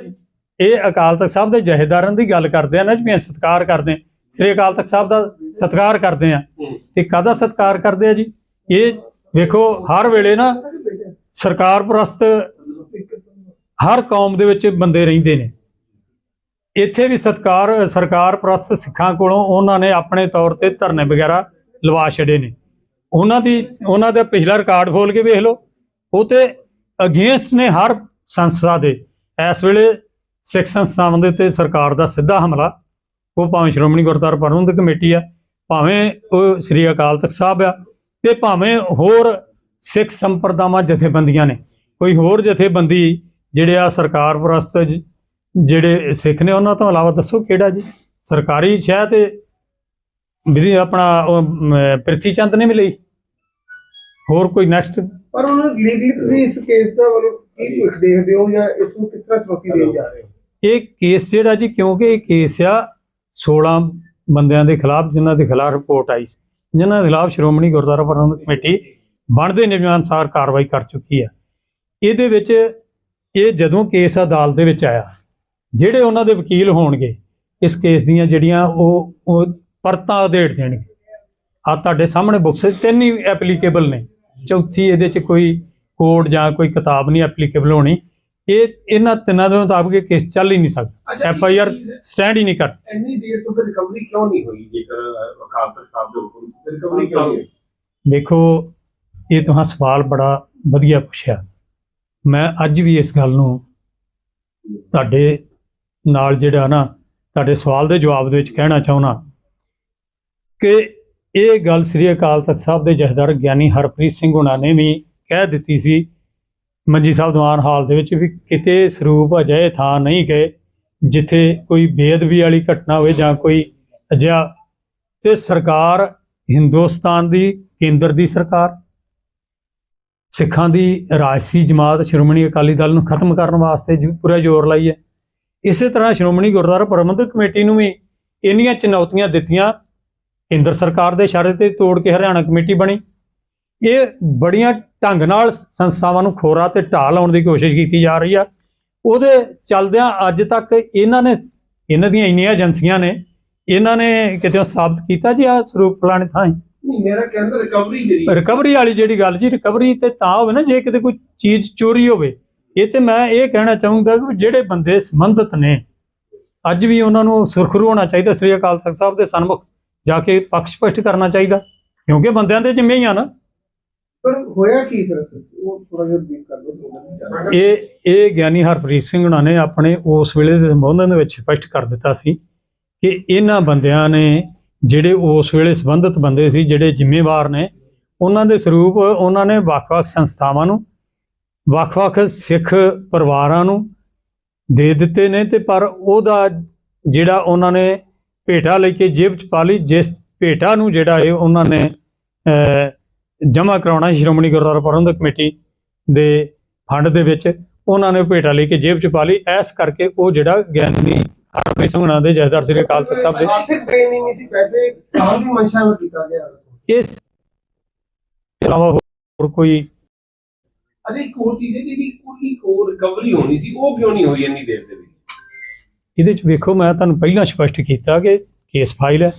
ਇਹ ਅਕਾਲ ਤਖਤ ਸਾਹਿਬ ਦੇ ਜਹੇਦਾਰਾਂ ਦੀ ਗੱਲ ਕਰਦੇ ਆ ਨਾ ਜਿਵੇਂ ਸਤਿਕਾਰ ਕਰਦੇ ਆ ਸ੍ਰੀ ਅਕਾਲ ਤਖਤ ਸਾਹਿਬ ਦਾ ਸਤਿਕਾਰ ਕਰਦੇ ਆ ਹੂੰ। ਤੇ ਕਾਹਦਾ ਸਤਿਕਾਰ ਕਰਦੇ ਆ ਜੀ? ਇਹ ਵੇਖੋ, ਹਰ ਵੇਲੇ ਨਾ ਸਰਕਾਰ ਪ੍ਰਸਤ ਹਰ ਕੌਮ ਦੇ ਵਿੱਚ ਬੰਦੇ ਰਹਿੰਦੇ ਨੇ। ਇੱਥੇ ਵੀ ਸਤਕਾਰ, ਸਰਕਾਰ ਪ੍ਰਸਤ ਸਿੱਖਾਂ ਕੋਲੋਂ ਉਹਨਾਂ ਨੇ ਆਪਣੇ ਤੌਰ ਤੇ ਧਰਨੇ ਵਗੈਰਾ ਲਵਾ ਛੜੇ ਨੇ। ਉਹਨਾਂ ਦੀ, ਉਹਨਾਂ ਦਾ ਪਿਛਲਾ ਰਿਕਾਰਡ ਖੋਲ ਕੇ ਵੇਖ ਲਓ। ਉਹ ਤੇ ਅਗੇਂਸਟ ਨੇ ਹਰ ਸੰਸਥਾ ਦੇ। ਇਸ ਵੇਲੇ ਸਿੱਖ ਸੰਸਥਾਵਾਂ ਦੇ ਤੇ ਸਰਕਾਰ ਦਾ ਸਿੱਧਾ ਹਮਲਾ। ਉਹ ਭਾਵੇਂ ਸ਼੍ਰੋਮਣੀ ਗੁਰਦੁਆਰਾ ਪ੍ਰਬੰਧਕ ਕਮੇਟੀ ਆ, ਭਾਵੇਂ ਉਹ ਸ੍ਰੀ ਅਕਾਲ ਤਖਤ ਸਾਹਿਬ ਆ ਤੇ ਭਾਵੇਂ ਹੋਰ ਸਿੱਖ ਸੰਪਰਦਾਵਾਂ ਜਥੇਬੰਦੀਆਂ ਨੇ ਕੋਈ ਹੋਰ ਜਥੇਬੰਦੀ ਜਿਹੜੇ ਆ ਸਰਕਾਰ ਪ੍ਰਸਤ ਜਿਹੜੇ ਸਿੱਖ ਨੇ ਉਹਨਾਂ ਤੋਂ ਇਲਾਵਾ ਦੱਸੋ ਕਿਹੜਾ ਜੀ? ਸਰਕਾਰੀ ਸ਼ਹਿ ਤੇ ਵਿਧੀ ਆਪਣਾ ਪ੍ਰਿਥੀ ਚੰਦ ਨੇ ਵੀ ਲਈ। ਹੋਰ ਕੋਈ ਨੈਕਸਟ ਪਰ ਉਹਨਾਂ ਲੀਗਲੀ ਤੁਸੀਂ ਇਸ ਕੇਸ ਦਾ ਵੱਲੋਂ ਕੀ ਭੁੱਖ ਦੇਖਦੇ ਹੋ ਜਾਂ ਇਸ ਨੂੰ ਕਿਸ ਤਰ੍ਹਾਂ ਚੁਣੌਤੀ ਦੇਣ ਜਾ ਰਹੇ ਹੋ? ਇਹ ਕੇਸ ਜਿਹੜਾ ਜੀ ਕਿਉਂਕਿ ਇਹ ਕੇਸ ਆ 16 ਬੰਦਿਆਂ ਦੇ ਖਿਲਾਫ ਜਿਨ੍ਹਾਂ ਦੇ ਖਿਲਾਫ ਰਿਪੋਰਟ ਆਈ ਸੀ, ਜਿਨ੍ਹਾਂ ਦੇ ਖਿਲਾਫ ਸ਼੍ਰੋਮਣੀ ਗੁਰਦੁਆਰਾ ਪ੍ਰਬੰਧਕ ਕਮੇਟੀ ਬਣਦੇ ਨਿਯਮਾਂ ਅਨੁਸਾਰ ਕਾਰਵਾਈ ਕਰ ਚੁੱਕੀ ਹੈ। ਇਹਦੇ ਵਿੱਚ ਇਹ ਜਦੋਂ ਕੇਸ ਅਦਾਲਤ ਦੇ ਵਿੱਚ ਆਇਆ, ਜਿਹੜੇ ਉਹਨਾਂ ਦੇ ਵਕੀਲ ਹੋਣਗੇ, ਇਸ ਕੇਸ ਦੀਆਂ ਜਿਹੜੀਆਂ ਉਹ ਉਹ ਪਰਤਾਂ ਉਧੇੜ ਦੇਣਗੇ। ਆ ਤੁਹਾਡੇ ਸਾਹਮਣੇ ਬੁੱਕਸ ਤਿੰਨ ਹੀ ਐਪਲੀਕੇਬਲ ਨੇ। ਚੌਥੀ ਇਹਦੇ 'ਚ ਕੋਈ ਕੋਡ ਜਾਂ ਕੋਈ ਕਿਤਾਬ ਨਹੀਂ ਐਪਲੀਕੇਬਲ ਹੋਣੀ। ਇਹ ਇਹਨਾਂ ਤਿੰਨਾਂ ਦੇ ਮੁਤਾਬਕ ਇਹ ਕੇਸ ਚੱਲ ਹੀ ਨਹੀਂ ਸਕਦਾ। ਐਫ ਆਈ ਆਰ ਸਟੈਂਡ ਹੀ? ਨਹੀਂ ਕਰ ਇੰਨੀ ਦੇਰ ਤੋਂ ਫਿਰ ਰਿਕਵਰੀ ਕਿਉਂ ਨਹੀਂ ਹੋਈ ਜੇਕਰ ਤਖਤ ਸਾਹਿਬ ਦੇ ਹੁਕਮ ਰਿਕਵਰੀ ਕਿਉਂ ਨਹੀਂ ਦੇਖੋ ਇਹ ਤੁਹਾਂ ਸਵਾਲ ਬੜਾ ਵਧੀਆ ਪੁੱਛਿਆ। ਮੈਂ ਅੱਜ ਵੀ ਇਸ ਗੱਲ ਨੂੰ ਤੁਹਾਡੇ ਨਾਲ ਜਿਹੜਾ ਨਾ ਤੁਹਾਡੇ ਸਵਾਲ ਦੇ ਜਵਾਬ ਦੇ ਵਿੱਚ ਕਹਿਣਾ ਚਾਹੁੰਦਾ ਕਿ ਇਹ ਗੱਲ ਸ੍ਰੀ ਅਕਾਲ ਤਖਤ ਸਾਹਿਬ ਦੇ ਜਥੇਦਾਰ ਗਿਆਨੀ ਹਰਪ੍ਰੀਤ ਸਿੰਘ ਹੁਣਾਂ ਨੇ ਵੀ ਕਹਿ ਦਿੱਤੀ ਸੀ ਮੰਜੀ ਸਾਹਿਬ ਦੀਵਾਨ ਹਾਲ ਦੇ ਵਿੱਚ ਵੀ ਕਿਤੇ ਸਰੂਪ ਅਜਿਹੇ ਥਾਂ ਨਹੀਂ ਗਏ ਜਿੱਥੇ ਕੋਈ ਬੇਅਦਬੀ ਵਾਲੀ ਘਟਨਾ ਹੋਵੇ ਜਾਂ ਕੋਈ ਅਜਿਹਾ ਤੇ ਸਰਕਾਰ ਹਿੰਦੁਸਤਾਨ ਦੀ ਕੇਂਦਰ ਦੀ ਸਰਕਾਰ, ਸਿੱਖਾਂ ਦੀ ਰਾਜਸੀ ਜਮਾਤ ਸ਼੍ਰੋਮਣੀ ਅਕਾਲੀ ਦਲ ਨੂੰ ਖਤਮ ਕਰਨ ਵਾਸਤੇ ਪੂਰਾ ਜ਼ੋਰ ਲਾਈ ਹੈ। ਇਸੇ ਤਰ੍ਹਾਂ ਸ਼੍ਰੋਮਣੀ ਗੁਰਦੁਆਰਾ ਪ੍ਰਬੰਧਕ ਕਮੇਟੀ ਨੂੰ ਵੀ ਇੰਨੀਆਂ ਚੁਣੌਤੀਆਂ ਦਿੱਤੀਆਂ, ਕੇਂਦਰ ਸਰਕਾਰ ਦੇ ਇਸ਼ਾਰੇ ਤੇ ਤੋੜ ਕੇ ਹਰਿਆਣਾ ਕਮੇਟੀ ਬਣੀ। ਇਹ ਬੜੀਆਂ ਢੰਗ ਨਾਲ ਸੰਸਥਾਵਾਂ ਨੂੰ ਖੋਰਾ ਤੇ ਢਾਹ ਲਾਉਣ ਦੀ ਕੋਸ਼ਿਸ਼ ਕੀਤੀ ਜਾ ਰਹੀ ਆ। ਉਹਦੇ ਚੱਲਦਿਆਂ ਅੱਜ ਤੱਕ ਇਹਨਾਂ ਨੇ ਇਹਨਾਂ ਦੀਆਂ ਇੰਨੀਆਂ ਏਜੰਸੀਆਂ ਨੇ ਇਹਨਾਂ ਨੇ ਕਿਤੇ ਸਾਬਤ ਕੀਤਾ ਜੀ ਆ ਸਰੂਪ ਫਲਾਣੇ ਥਾਂ ਨਹੀਂ ਮੇਰਾ ਕਹਿੰਦਾ ਰਿਕਵਰੀ ਜਿਹੜੀ ਰਿਕਵਰੀ ਵਾਲੀ ਜਿਹੜੀ ਗੱਲ ਜੀ ਰਿਕਵਰੀ ਤੇ ਤਾਂ ਹੋਵੇ ਨਾ ਜੇ ਕਿਤੇ ਕੋਈ ਚੀਜ਼ ਚੋਰੀ ਹੋਵੇ ਇਹ ਤੇ ਮੈਂ ਇਹ ਕਹਿਣਾ ਚਾਹੂੰਗਾ ਕਿ ਜਿਹੜੇ ਬੰਦੇ ਸੰਬੰਧਿਤ ਨੇ ਅੱਜ ਵੀ ਉਹਨਾਂ ਨੂੰ ਸੁਰਖਰੂ ਹੋਣਾ ਚਾਹੀਦਾ ਸ੍ਰੀ ਅਕਾਲ ਤਖਤ ਸਾਹਿਬ ਦੇ ਸਨਮੁਖ ਜਾ ਕੇ ਪੱਖ ਸਪਸ਼ਟ ਕਰਨਾ ਚਾਹੀਦਾ ਕਿਉਂਕਿ ਬੰਦਿਆਂ ਦੇ ਜਿੰਮੇ ਹੀ ਆ ਨਾ। ਪਰ ਹੋਇਆ ਕੀ ਫਿਰ ਉਹ ਥੋੜਾ ਜਿਹਾ ਬੀਕ ਕਰ ਲਓ ਇਹ ਇਹ ਗਿਆਨੀ ਹਰਪ੍ਰੀਤ ਸਿੰਘ ਹੁਣਾਂ ਨੇ ਆਪਣੇ ਉਸ ਵੇਲੇ ਦੇ ਸੰਬੋਧਨ ਦੇ ਵਿੱਚ ਸਪਸ਼ਟ ਕਰ ਦਿੱਤਾ ਸੀ ਕਿ ਇਹਨਾਂ ਬੰਦਿਆਂ ਨੇ ਜਿਹੜੇ ਉਸ ਵੇਲੇ ਸੰਬੰਧਿਤ ਬੰਦੇ ਸੀ, ਜਿਹੜੇ ਜ਼ਿੰਮੇਵਾਰ ਨੇ, ਉਹਨਾਂ ਦੇ ਸਰੂਪ ਉਹਨਾਂ ਨੇ ਵੱਖ-ਵੱਖ ਸੰਸਥਾਵਾਂ ਨੂੰ, ਵੱਖ-ਵੱਖ ਸਿੱਖ ਪਰਿਵਾਰਾਂ ਨੂੰ ਦੇ ਦਿੱਤੇ ਨੇ ਤੇ ਪਰ ਉਹਦਾ ਜਿਹੜਾ ਉਹਨਾਂ ਨੇ ਭੇਟਾ ਲੈ ਕੇ ਜੇਬ 'ਚ ਪਾ ਲਈ, ਜਿਸ ਭੇਟਾ ਨੂੰ ਜਿਹੜਾ ਇਹ ਉਹਨਾਂ ਨੇ ਜਮ੍ਹਾਂ ਕਰਾਉਣਾ ਸ਼੍ਰੋਮਣੀ ਗੁਰਦੁਆਰਾ ਪ੍ਰਬੰਧਕ ਕਮੇਟੀ ਦੇ ਫੰਡ ਦੇ ਵਿੱਚ। ਉਹਨਾਂ ਨੇ ਭੇਟਾ ਲੈ ਕੇ ਜੇਬ 'ਚ ਪਾ ਲਈ। ਐਸ ਕਰਕੇ ਉਹ ਜਿਹੜਾ ਗਿਆਨੀ ਹਰਪ੍ਰੀਤ ਸਿੰਘ ਹੁਣਾਂ ਦੇ ਜਥੇਦਾਰ ਸ੍ਰੀ ਅਕਾਲ ਤਖਤ ਸਾਹਿਬ ਦੇ ਆਰਥਿਕ ਟ੍ਰੇਨਿੰਗ ਨਹੀਂ ਸੀ ਪੈਸੇ ਖਾਣ ਦੀ ਮਨਸ਼ਾ ਨਾਲ ਕੀਤਾ ਗਿਆ। ਇਸ ਤੋਂ ਇਲਾਵਾ ਹੋਰ ਕੋਈ ਅਜੇ ਇੱਕ ਹੋਰ ਚੀਜ਼ ਹੈ ਜਿਹੜੀ ਕੋਈ ਕੋ ਰਿਕਵਰੀ ਹੋਣੀ ਸੀ ਉਹ ਕਿਉਂ ਨਹੀਂ ਹੋਈ ਇੰਨੀ ਦੇਰ ਦੇ ਵਿੱਚ? ਇਹਦੇ 'ਚ ਵੇਖੋ ਮੈਂ ਤੁਹਾਨੂੰ ਪਹਿਲਾਂ ਸਪਸ਼ਟ ਕੀਤਾ ਕਿ ਕੇਸ ਫਾਈਲ ਹੈ।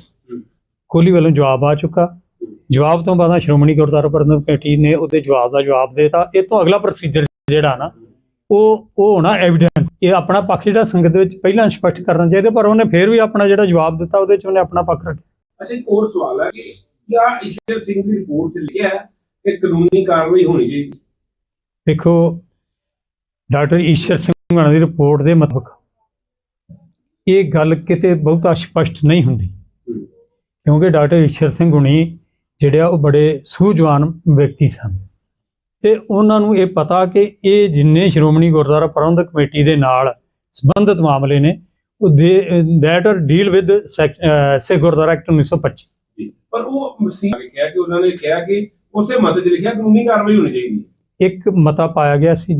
ਕੋਹਲੀ ਵੱਲੋਂ ਜਵਾਬ ਆ ਚੁੱਕਾ। ਜਵਾਬ ਤੋਂ ਬਾਅਦ ਸ਼੍ਰੋਮਣੀ ਗੁਰਦੁਆਰਾ ਪ੍ਰਬੰਧਕ ਕਮੇਟੀ ਨੇ ਉਹਦੇ ਜਵਾਬ ਦਾ ਜਵਾਬ ਦੇਤਾ। ਇਹ ਤੋਂ ਅਗਲਾ ਪ੍ਰੋਸੀਜਰ ਜਿਹੜਾ ਨਾ ਉਹ ਉਹ ਹੋਣਾ ਐਵੀਡੈਂਸ ਇਹ ਆਪਣਾ ਪੱਖ ਜਿਹੜਾ ਸੰਗਤ ਵਿੱਚ ਪਹਿਲਾਂ ਸਪਸ਼ਟ ਕਰਨਾ ਚਾਹੀਦਾ ਪਰ ਉਹਨੇ ਫਿਰ ਵੀ ਆਪਣਾ ਜਿਹੜਾ ਜਵਾਬ ਦਿੱਤਾ ਉਹਦੇ ਚ ਉਹਨੇ ਆਪਣਾ ਪੱਖ ਰੱਖਿਆ। ਅੱਛਾ ਇੱਕ ਹੋਰ ਸਵਾਲ ਹੈ ਕਿ ਕਿਆ ਈਸ਼ਰ ਸਿੰਘ ਦੀ ਰਿਪੋਰਟ 'ਚ ਲਿਖਿਆ ਹੈ ਕਿ ਕਾਨੂੰਨੀ ਕਾਰਵਾਈ ਹੋਣੀ ਚਾਹੀਦੀ? ਦੇਖੋ ਡਾਕਟਰ ਈਸ਼ਰ ਸਿੰਘ ਹੋਣਾ ਦੀ ਰਿਪੋਰਟ ਦੇ ਮੁਤਾਬਕ ਇਹ ਗੱਲ ਕਿਤੇ ਬਹੁਤਾ ਸਪਸ਼ਟ ਨਹੀਂ ਹੁੰਦੀ। ਕਿਉਂਕਿ ਡਾਕਟਰ ਈਸ਼ਰ ਸਿੰਘ ਹੁਣੀ ਜਿਹੜੇ ਆ ਉਹ ਬੜੇ ਸੂਝਵਾਨ ਵਿਅਕਤੀ ਸਨ। ਤੇ ਉਹਨਾਂ ਨੂੰ ਇਹ ਪਤਾ ਕਿ ਇਹ ਜਿੰਨੇ ਸ਼੍ਰੋਮਣੀ ਗੁਰਦੁਆਰਾ ਪ੍ਰਬੰਧਕ ਕਮੇਟੀ ਦੇ ਨਾਲ ਸੰਬੰਧਿਤ ਮਾਮਲੇ ਨੇ ਉਹ ਦੈਟ ਆਰ ਡੀਲ ਵਿਦ ਸੇ ਗੁਰਦੁਆਰਾ ਐਕਟ 1925 ਜੀ ਪਰ ਉਹ ਮਸੀਹ ਕਿਹਾ ਕਿ ਉਹਨਾਂ ਨੇ ਕਿਹਾ ਕਿ ਉਸੇ ਮਤ 'ਚ ਲਿਖਿਆ ਕਾਨੂੰਨੀ ਕਾਰਵਾਈ ਹੋਣੀ ਚਾਹੀਦੀ ਇੱਕ ਮਤਾ ਪਾਇਆ ਗਿਆ ਸੀ।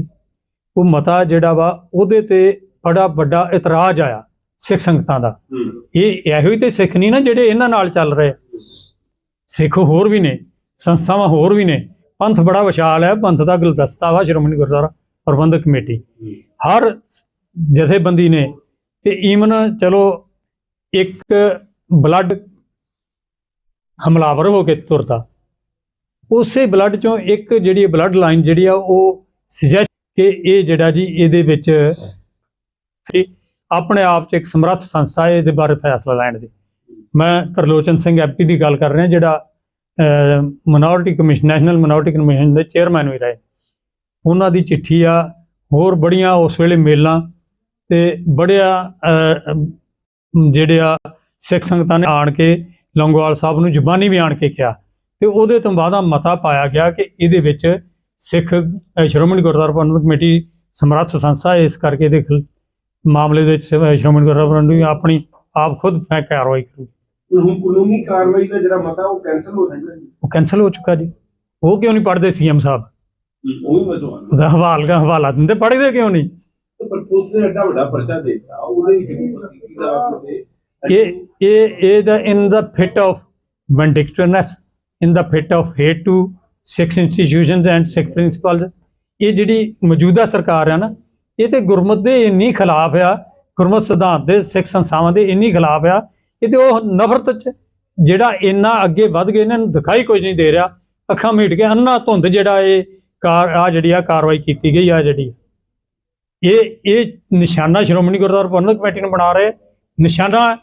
ਉਹ ਮਤਾ ਜਿਹੜਾ ਵਾ ਉਹਦੇ ਤੇ ਬੜਾ ਵੱਡਾ ਇਤਰਾਜ਼ ਆਇਆ ਸਿੱਖ ਸੰਗਤਾਂ ਦਾ। ਇਹ ਇਹੋ ਹੀ ਤੇ ਸਿੱਖ ਨਹੀਂ ਨਾ ਜਿਹੜੇ ਇਹਨਾਂ ਨਾਲ ਚੱਲ ਰਹੇ। ਸਿੱਖ ਹੋਰ ਵੀ ਨੇ, ਸੰਸਥਾਵਾਂ ਹੋਰ ਵੀ ਨੇ। ਪੰਥ ਬੜਾ ਵਿਸ਼ਾਲ ਹੈ, ਪੰਥ ਦਾ ਗੁਲਦਸਤਾ ਵਾ ਸ਼੍ਰੋਮਣੀ ਗੁਰਦੁਆਰਾ ਪ੍ਰਬੰਧਕ ਕਮੇਟੀ। ਹਰ ਜਥੇਬੰਦੀ ਨੇ, ਤੇ ਈਵਨ ਚਲੋ ਇੱਕ ਬਲੱਡ ਹਮਲਾਵਰ ਹੋ ਕੇ ਤੁਰਦਾ ਉਸੇ ਬਲੱਡ ਚੋਂ ਇੱਕ ਜਿਹੜੀ ਬਲੱਡ ਲਾਈਨ ਜਿਹੜੀ ਆ, ਉਹ ਸੁਜੈਸਟ ਕਿ ਇਹ ਜਿਹੜਾ ਜੀ, ਇਹਦੇ ਵਿੱਚ ਆਪਣੇ ਆਪ 'ਚ ਇੱਕ ਸਮਰੱਥ ਸੰਸਥਾ ਹੈ, ਇਹਦੇ ਬਾਰੇ ਫੈਸਲਾ ਲੈਣ ਦੀ। ਮੈਂ ਤਰਲੋਚਨ ਸਿੰਘ ਐਪੀ ਦੀ ਗੱਲ ਕਰ ਰਿਹਾ ਜਿਹੜਾ minority commission national minority commission ਦੇ ਚੇਅਰਮੈਨ ਵੀ ਰਹੇ। ਉਹਨਾਂ ਦੀ ਚਿੱਠੀ ਆ ਹੋਰ ਬੜੀਆਂ ਉਸ ਵੇਲੇ ਮੇਲਾਂ ਤੇ ਬੜਿਆ ਅਹ, ਜਿਹੜੇ ਆ ਸਿੱਖ ਸੰਗਤਾਂ ਨੇ ਆਣ ਕੇ ਲੌਂਗੋਵਾਲ ਸਾਹਿਬ ਨੂੰ ਜ਼ੁਬਾਨੀ ਵੀ ਆਣ ਕੇ ਕਿਹਾ। ਤੇ ਉਹਦੇ ਤੋਂ ਬਾਅਦ ਆ ਮਤਾ ਪਾਇਆ ਗਿਆ ਕਿ ਇਹਦੇ ਵਿੱਚ ਸਿੱਖ ਸ਼੍ਰੋਮਣੀ ਗੁਰਦੁਆਰਾ ਪ੍ਰਬੰਧਕ ਕਮੇਟੀ ਸਮਰੱਥ ਸੰਸਥਾ ਇਸ ਕਰਕੇ ਇਹਦੇ ਖਿਲ- ਮਾਮਲੇ ਦੇ ਵਿੱਚ ਸ਼੍ਰੋਮਣੀ ਗੁਰਦੁਆਰਾ ਪ੍ਰਬੰਧਕ ਆਪਣੀ ਆਪ ਖੁਦ ਫੈ ਕਾਰਵਾਈ ਕਰੂਗੀ। ਹੁਣ ਕਾਨੂੰਨੀ ਕਾਰਵਾਈ ਦਾ ਜਿਹੜਾ ਮਤਾ ਉਹ ਕੈਨਸਲ ਹੋ ਸਕਦਾ ਜੀ। ਉਹ ਕੈਨਸਲ ਹੋ ਚੁੱਕਾ ਜੀ। ਉਹ ਕਿਉਂ ਨਹੀਂ ਪੜ੍ਹਦੇ ਸੀਐਮ ਸਾਹਿਬ? ਉਹ ਵੀ ਮਜ਼ਾ ਉਹਦਾ ਹਵਾਲ ਦਾ ਹਵਾਲਾ ਦਿੰਦੇ ਪੜ੍ਹਦੇ ਕਿਉਂ ਨਹੀਂ? ਪਰ ਪੁਲਿਸ ਨੇ ਐਡਾ ਵੱਡਾ ਪਰਚਾ ਦੇ ਦਿੱਤਾ। ਉਹਦੇ ਦਾ ਤੇ ਇਹ ਇਹ ਇਹ ਦਾ in the fit of vindictiveness in the fit of and principles ਇਹ ਜਿਹੜੀ ਮੌਜੂਦਾ ਸਰਕਾਰ ਆ ਨਾ ਇਹ ਤੇ ਗੁਰਮਤ ਦੇ ਇੰਨੀ ਖਿਲਾਫ ਆ ਗੁਰਮਤ ਸਿਧਾਂਤ ਦੇ ਸਿੱਖ ਸੰਸਥਾਵਾਂ ਦੇ ਇੰਨੀ ਖਿਲਾਫ ਆ ਇਹ ਤੇ ਉਹ ਨਫ਼ਰਤ ਚ ਜਿਹੜਾ ਇੰਨਾ ਅੱਗੇ ਵੱਧ ਗਏ ਇਹਨਾਂ ਨੂੰ ਦਿਖਾਈ ਕੁਝ ਨਹੀਂ ਦੇ ਰਿਹਾ। ਅੱਖਾਂ ਮੀਟ ਕੇ ਅੰਨਾ ਧੁੰਦ ਜਿਹੜਾ ਇਹ ਕਾਰ ਆ ਜਿਹੜੀ ਆ ਕਾਰਵਾਈ ਕੀਤੀ ਗਈ ਆ ਜਿਹੜੀ ਇਹ ਇਹ ਨਿਸ਼ਾਨਾ ਸ਼੍ਰੋਮਣੀ ਗੁਰਦੁਆਰਾ ਪ੍ਰਬੰਧਕ ਕਮੇਟੀ ਨੂੰ ਬਣਾ ਰਹੇ। ਨਿਸ਼ਾਨਾ